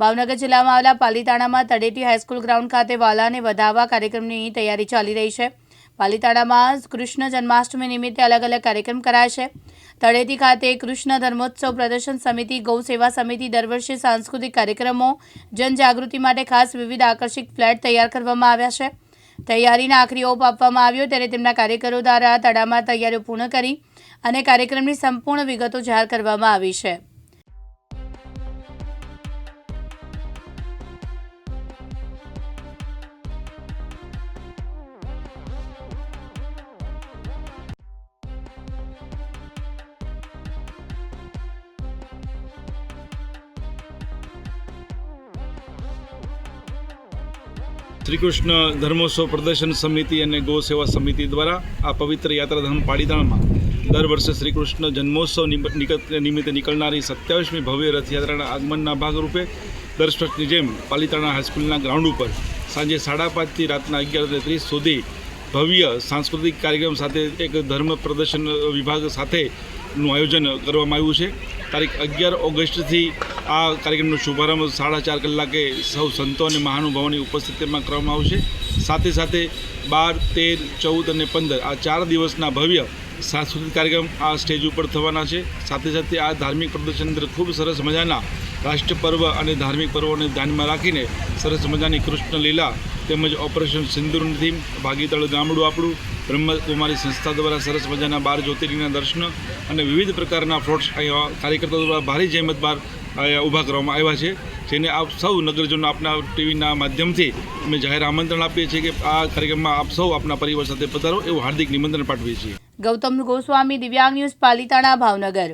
ભાવનગર જિલ્લામાં આવેલા પાલીતાણામાં તળેટી હાઈસ્કૂલ ગ્રાઉન્ડ ખાતે વાલાને વધાવવા કાર્યક્રમની તૈયારી ચાલી રહી છે. પાલીતાણામાં કૃષ્ણ જન્માષ્ટમી નિમિત્તે અલગ અલગ કાર્યક્રમ કરાય છે. તળેટી ખાતે કૃષ્ણ ધર્મોત્સવ પ્રદર્શન સમિતિ, ગૌ સેવા સમિતિ દર વર્ષે સાંસ્કૃતિક કાર્યક્રમો, જનજાગૃતિ માટે ખાસ વિવિધ આકર્ષક ફ્લેટ તૈયાર કરવામાં આવ્યા છે. તૈયારીના આખરી ઓપ આપવામાં આવ્યો ત્યારે તેમના કાર્યકરો દ્વારા તળામાં તૈયારીઓ પૂર્ણ કરી અને કાર્યક્રમની સંપૂર્ણ વિગતો જાહેર કરવામાં આવી છે. શ્રી કૃષ્ણ ધર્મોત્સવ પ્રદર્શન સમિતિ અને ગૌ સેવા સમિતિ દ્વારા આ પવિત્ર યાત્રાધામ પાડીતાણમાં દર વર્ષે શ્રી કૃષ્ણ જન્મોત્સવ નિમ- નિમિત્તે નીકળનારી સત્યાવીસમી ભવ્ય રથયાત્રાના આગમનના ભાગરૂપે દર જેમ પાલીતાણા હાઈસ્કૂલના ગ્રાઉન્ડ ઉપર સાંજે સાડા પાંચથી રાતના અગિયાર ત્રીસ સુધી ભવ્ય સાંસ્કૃતિક કાર્યક્રમ સાથે એક ધર્મ પ્રદર્શન વિભાગ સાથેનું આયોજન કરવામાં આવ્યું છે. તારીખ અગિયાર ઓગસ્ટથી આ કાર્યક્રમનો શુભારંભ સાડા ચાર કલાકે સૌ સંતો અને મહાનુભાવોની ઉપસ્થિતિમાં કરવામાં આવશે. સાથે સાથે બાર, તેર, ચૌદ અને પંદર આ ચાર દિવસના ભવ્ય સાંસ્કૃતિક કાર્યક્રમ આ સ્ટેજ ઉપર થવાના છે. સાથે સાથે આ ધાર્મિક પ્રદર્શન અંદર ખૂબ સરસ મજાના રાષ્ટ્ર પર્વ અને ધાર્મિક પર્વોને ધ્યાનમાં રાખીને સરસ મજાની કૃષ્ણ લીલા તેમજ ઓપરેશન સિંદુરની થીમ ભાગીતળ ગામડું આપણું, બ્રહ્મકુમારી સંસ્થા દ્વારા સરસ મજાના બાર જ્યોતિર્લિંગના દર્શન અને વિવિધ પ્રકારના ફ્લોટ્સ અહીંયા કાર્યકર્તાઓ દ્વારા ભારે જહેમત બાર ઊભા કરવામાં આવ્યા છે, જેને આપ સૌ નગરજનો આપના ટીવીના માધ્યમથી અમે જાહેર આમંત્રણ આપીએ છીએ કે આ કાર્યક્રમમાં આપ સૌ આપના પરિવાર સાથે પધારો, એવું હાર્દિક નિમંત્રણ પાઠવીએ છીએ. ગૌતમ ગોસ્વામી, દિવ્યાંગ ન્યૂઝ, પાલિતાણા, ભાવનગર.